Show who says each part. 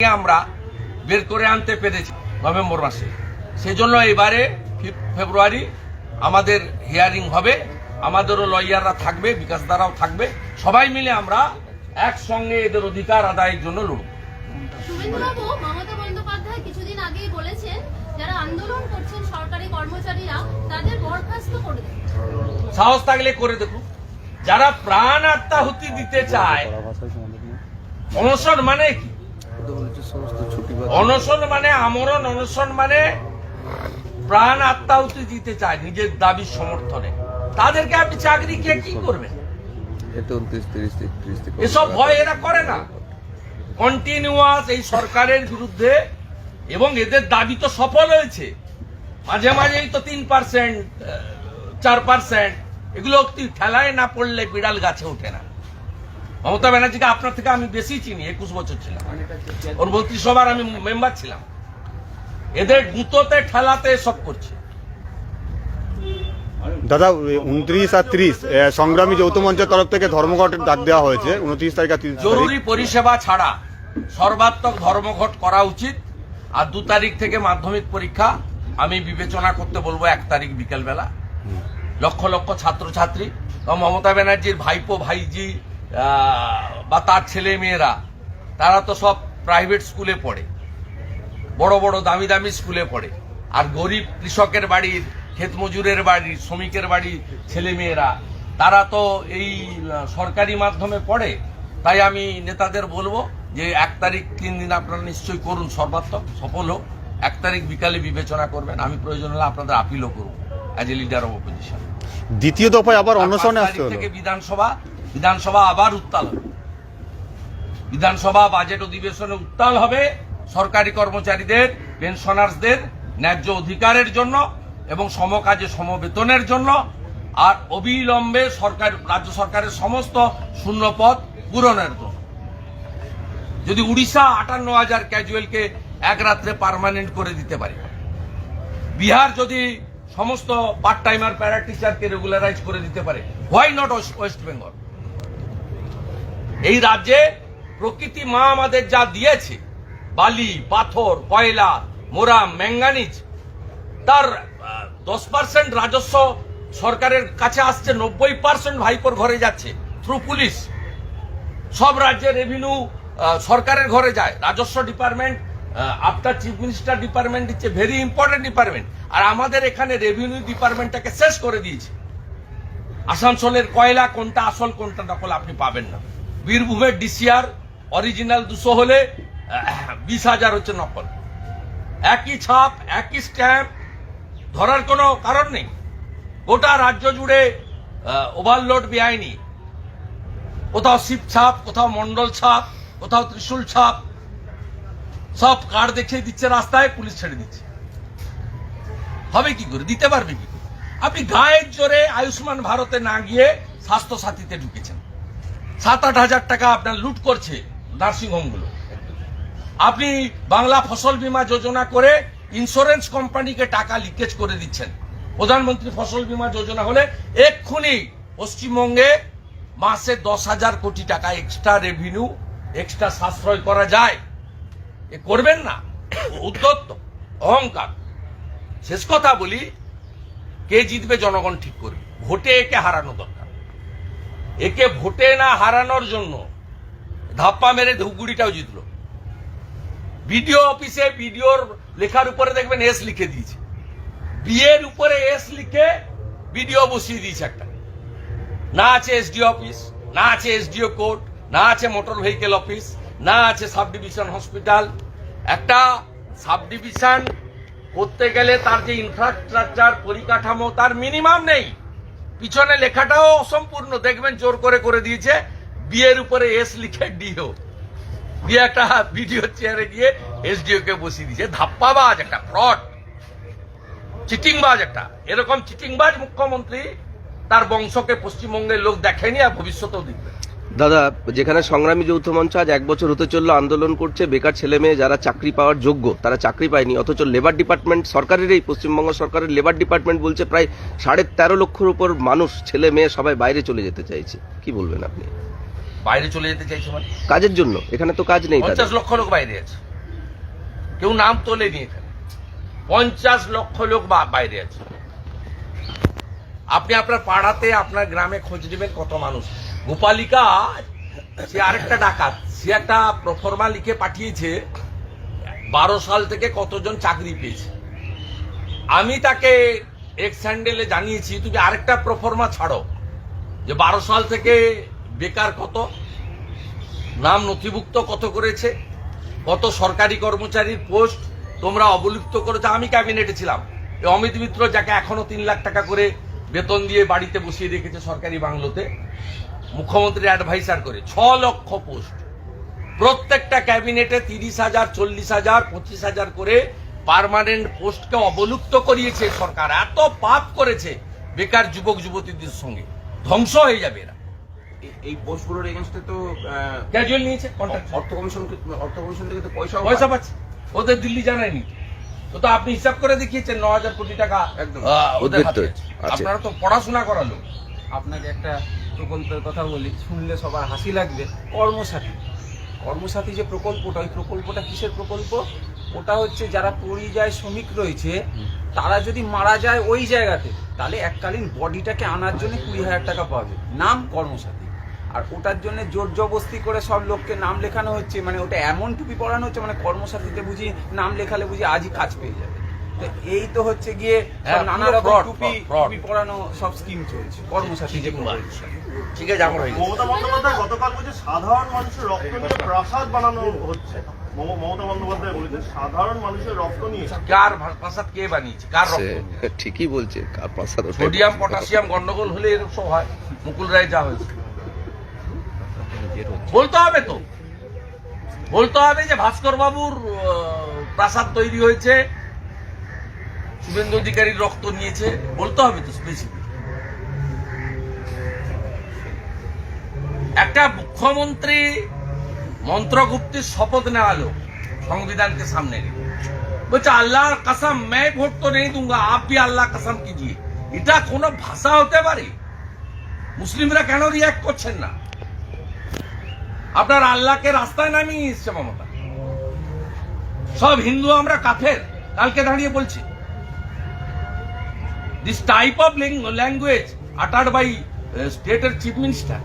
Speaker 1: আমরা বের করে আনতে পেরেছি নভেম্বর মাসে। সেজন্য এবারে ফেব্রুয়ারি আমাদের হিয়ারিং হবে। আমাদেরও লয়াররা থাকবে বিকাশ দ্বারাও থাকবে। সবাই মিলে আমরা একসঙ্গে এদের অধিকার আদায়ের জন্য লড়ব।
Speaker 2: শুভেন্দুবাবু মমতা বন্দ্যোপাধ্যায় কিছুদিন আগেই বলেছেন যারা আন্দোলন করছেন সরকারি কর্মচারীরা তাদের বরখাস্ত করে
Speaker 1: সাহস থাকলে করে দেখুন। যারা প্রাণ আত্মাহুতি দিতে চায় অনশন মানে কি? অনশন মানে আমরণ অনশন মানে প্রাণ আত্মাহুতি দিতে চায় নিজের দাবির সমর্থনে। তাদেরকে আপনি চাকরি কে কি করবেন? এসব ভয় এরা করে না। কন্টিনিউয়াস এই সরকারের বিরুদ্ধে এবং এদের দাবি তো সফল হয়েছে। মাঝে মাঝেই তো তিন পার্সেন্ট চার পার্সেন্ট এগুলো ঠেলায় না পড়লে বিড়াল গাছে ওঠে না। মমতা ব্যানার্জিকে আপনার থেকে আমি বেশি চিনি একুশ বছর ছিলাম। ওর মন্ত্রিসভার আমি মেম্বার ছিলাম। এদের গুঁতোতে ঠেলাতে সব করছে।
Speaker 3: দাদা উনত্রিশ আর ত্রিশ সংগ্রামী যৌথ মঞ্চের তরফ থেকে ধর্মঘটের ডাক দেওয়া হয়েছে উনত্রিশ তারিখ আর
Speaker 1: জরুরি পরিষেবা ছাড়া সর্বাত্মক ধর্মঘট করা উচিত। আর দু তারিখ থেকে মাধ্যমিক পরীক্ষা আমি বিবেচনা করতে বলব এক তারিখ বিকেলবেলা। লক্ষ লক্ষ ছাত্রছাত্রী মমতা ব্যানার্জির ভাইপো ভাইজি বা তার ছেলে মেয়েরা তারা তো সব প্রাইভেট স্কুলে পড়ে। বড় বড় দামি দামি স্কুলে পড়ে। আর গরিব কৃষকের বাড়ির ক্ষেত মজুরের বাড়ির শ্রমিকের বাড়ির ছেলে মেয়েরা তারা তো এই সরকারি মাধ্যমে পড়ে। তাই আমি নেতাদের বলব যে এক তারিখ তিন দিন আপনারা নিশ্চয়ই করুন সর্বাত্মক সফল হোক। এক তারিখ বিকালে বিবেচনা করবেন। আমি প্রয়োজন হলে আপনাদের আপিলও করব as a leader of opposition
Speaker 3: দ্বিতীয় দফায় আবার অন্বেষণে আসতে
Speaker 1: থেকে বিধানসভা বিধানসভা আবার উত্তাল হবে। বিধানসভা বাজেট অধিবেশনে উত্তাল হবে সরকারি কর্মচারীদের পেনশনার্সদের ন্যায্য অধিকারের জন্য এবং সমকাজে সমবেতনের জন্য। আর অবিলম্বে সরকার, রাজ্য সরকারের সমস্ত শূন্য পদ পূরণের জন্য। যদি উড়িষ্যা আটান্ন হাজার ক্যাজুয়ালকে এক রাত্রে পার্মানেন্ট করে দিতে পারে। বিহার যদি সমস্ত পার্ট টাইমার প্যারা টিচারকে রেগুলারাইজ করে দিতে পারে। হোয়াই নট ওয়েস্ট বেঙ্গল এই রাজ্যে প্রকৃতি মা আমাদের যা দিয়েছে, বালি, পাথর, কয়লা, মোরাম, ম্যাঙ্গানিজ, তার দশ পার্সেন্ট রাজস্ব সরকারের কাছে আসছে, নব্বই পার্সেন্ট ভাইপোর ঘরে যাচ্ছে থ্রু পুলিশ সব রাজ্যের রেভিনিউ সরকারের ঘরে যায়। রাজস্ব department after chief minister department দিচ্ছে ভেরি ইম্পর্টেন্ট ডিপার্টমেন্ট আর আমাদের এখানে রেভিনিউ ডিপার্টমেন্টটাকে শেষ করে দিয়েছে। আসানসোলের কয়লা কোনটা, আসল কোনটা নকল আপনি পাবেন না। বীরভূমের ডিসিআর অরিজিনাল দুশো হলে বিশ হাজার হচ্ছে নকল। একই ছাপ, একই স্ট্যাম্প, ধরার কোনো কারণ নেই। গোটা রাজ্য জুড়ে ওভারলোড বেআইনি। কোথাও শিব ছাপ, কোথাও মন্ডল ছাপ, কোথাও ত্রিশূল ছাপ, সব কার্ড দেখিয়ে দিচ্ছে রাস্তায়, পুলিশ ছেড়ে দিচ্ছে। হবে কি করে? দিতে পারবে কি আপনি গায়ের জোরে আয়ুষ্মান ভারতে না গিয়ে স্বাস্থ্য সাথীতে ঢুকেছেন। সাত আট হাজার টাকা আপনার লুট করছে নার্সিং হোমগুলো আপনি বাংলা ফসল বীমা যোজনা করে ইন্স্যুরেন্স কোম্পানিকে টাকা লিকেজ করে দিচ্ছেন। প্রধানমন্ত্রী ফসল বীমা যোজনা হলে এক্ষুনি পশ্চিমবঙ্গে মাসে দশ হাজার কোটি টাকা এক্সট্রা রেভিনিউ এক্সট্রা সাশ্রয় করা যায়। এ করবেন না। উদ্যত্ত অহংকার। শেষ কথা বলি, কে জিতবে জনগণ ঠিক করবে। ভোটে একে হারানো দরকার। একে ভোটে না হারানোর জন্য ধাপ্পা মেরে ধুপগুড়িটাও জিতলো। বিডিও অফিসে বিডিওর লেখার উপরে দেখবেন এস লিখে দিয়েছে। বিয়ের উপরে এস লিখে বিডিও বসিয়ে দিয়েছে একটা। না আছে এসডিও অফিস, না আছে এসডিও কোর্ট, না আছে মোটর ভেহিকেল অফিস, না আছে সাব ডিভিশন হসপিটাল। একটা সাব ডিভিশন করতে গেলে তার যে ইনফ্রাস্ট্রাকচার পরিকাঠামো, তার মিনিমাম নেই। পিছনে লেখাটাও অসম্পূর্ণ দেখবেন জোর করে করে দিয়েছে। বিয়ের উপরে এস লিখে ডিও দিয়ে একটা ভিডিও চেয়ারে গিয়ে এস এসডিও কে বসিয়ে দিয়েছে। ধাপ্পাবাজ একটা ফ্রড চিটিংবাজ একটা। এরকম চিটিংবাজ মুখ্যমন্ত্রী তার বংশকে পশ্চিমবঙ্গের লোক দেখেনি আর ভবিষ্যতেও দেখবে।
Speaker 4: দাদা যেখানে সংগ্রামী যৌথ মঞ্চ আজ এক বছর হতে চলল আন্দোলন করছে বেকার ছেলে মেয়ে যারা চাকরি পাওয়ার যোগ্য তারা চাকরি পায়নি অথচ লেবার ডিপার্টমেন্ট সরকারের এই পশ্চিমবঙ্গ সরকারের লেবার ডিপার্টমেন্ট বলছে প্রায় সাড়ে তেরো লক্ষর উপর মানুষ ছেলে মেয়ে সবাই বাইরে চলে যেতে চাইছে। কি বলবেন আপনি?
Speaker 1: বাইরে চলে যেতে চাইছে মানে?
Speaker 4: কাজের জন্য এখানে তো কাজ নেই
Speaker 1: পঞ্চাশ লক্ষ লোক বাইরে আছে। কেউ নাম তোলেনি এখানে। পঞ্চাশ লক্ষ লোক বাইরে আছে। আপনি আপনার পাড়াতে, আপনার গ্রামে খোঁজ নেবেন কত মানুষ। গোপালিকা, সে আরেকটা ডাকাত। সে একটা প্রফর্মা লিখে পাঠিয়েছে, বারো সাল থেকে কতজন চাকরি পেয়েছে। আমি তাকে এক্স হ্যান্ডেলে জানিয়েছি, তুমি আরেকটা প্রফর্মা ছাড়ো। যে বারো সাল থেকে বেকার কত, নাম নথিভুক্ত কত করেছে, কত সরকারি কর্মচারীর পোস্ট তোমরা অবলুপ্ত করেছ। আমি ক্যাবিনেটে ছিলাম। অমিত মিত্র যাকে এখনও তিন লাখ টাকা করে বেতন দিয়ে বাড়িতে বসিয়ে রেখেছে সরকারি বাংলোতে। মুখ্যমন্ত্রী অ্যাডভাইসার করে ছ লক্ষ পোস্ট প্রত্যেকটা ক্যাবিনেটে তিরিশ হাজার চল্লিশ হাজার পঁচিশ হাজার করে পার্মানেন্ট পোস্টকে অবলুপ্ত করিয়েছে সরকার। এত পাপ করেছে বেকার যুবক যুবতীদের সঙ্গে। ধ্বংস হয়ে যাবে এরা।
Speaker 5: এই- পোস্টগুলোর এগেনস্টে তো
Speaker 1: ক্যাজুয়াল নিয়েছে কন্ট্রাক্ট
Speaker 5: অর্থ কমিশন অর্থ কমিশন থেকে তো পয়সা
Speaker 1: পয়সা পাচ্ছে। ওদের দিল্লি জানায়নি। তো তো আপনি হিসাব করে দেখিয়েছেন ন হাজার কোটি টাকা
Speaker 5: একদম।
Speaker 1: ওদের হাতে। আপনারা তো পড়াশোনা করালো।
Speaker 6: আপনাকে একটা প্রকল্পের কথা বলি শুনলে সবার হাসি লাগবে। কর্মসাথী। কর্মসাথী যে প্রকল্পটা ওই প্রকল্পটা কিসের প্রকল্প? ওটা হচ্ছে যারা পরিযায় শ্রমিক রয়েছে তারা যদি মারা যায় ওই জায়গাতে তাহলে এককালীন বডিটাকে আনার জন্য কুড়ি হাজার টাকা পাবে নাম কর্মসাথী। আর ওটার জন্য জোর জবস্তি করে সব লোককে নাম লেখানো হচ্ছে মানে ওটা এমন টুপি পড়ানো হচ্ছে মানে কর্মসাথীতে বুঝি নাম লেখালে বুঝি আজই কাজ পেয়ে যাবে। তো এই তো হচ্ছে গিয়ে
Speaker 1: হ্যাঁ,
Speaker 6: নানা রকম টুপি. টুপি পড়ানো সব স্কিম চলছে কর্মসাথী যে
Speaker 1: ঠিক আছে আমার
Speaker 7: মমতা বন্দ্যোপাধ্যায় গতকাল বলছে সাধারণ মানুষের রক্ত নিয়ে প্রাসাদ বানানো হচ্ছে। মম- মমতা বন্দ্যোপাধ্যায় বলেছে সাধারণ মানুষের রক্ত নিয়ে।
Speaker 1: কার প্রাসাদ কে বানিয়েছে? কার রক্ত
Speaker 4: ঠিকই বলছে কার প্রাসাদ
Speaker 1: সোডিয়াম পটাশিয়াম গন্ডগোল হলে এরকম সব হয়। মুকুল রায় যা হয়েছে। ইয়ে বলতে হবে তো। বলতে হবে যে ভাস্কর বাবুর প্রাসাদ তৈরি হয়েছে। শুভেন্দু অধিকারীর রক্ত নিয়েছে। বলতে হবে তো একটা মুখ্যমন্ত্রী মন্ত্রগুপ্তির শপথ নেওয়া সংবিধানকে সামনে রেখে। বলছে, আল্লাহর কাসাম মেয়ে ভোট তো নেই দুঙ্গা আপনি আল্লাহ কাসাম কিজিয়ে। এটা কোনো ভাষা হতে পারে? মুসলিমরা কেন রিয়াক্ট করছেন না? আপনার আল্লাহকে রাস্তায় নামিয়ে এসছে মমতা। সব হিন্দু আমরা কাফের, কালকে দাঁড়িয়ে বলছি। This type of language utter by স্টেটের চিফ মিনিস্টার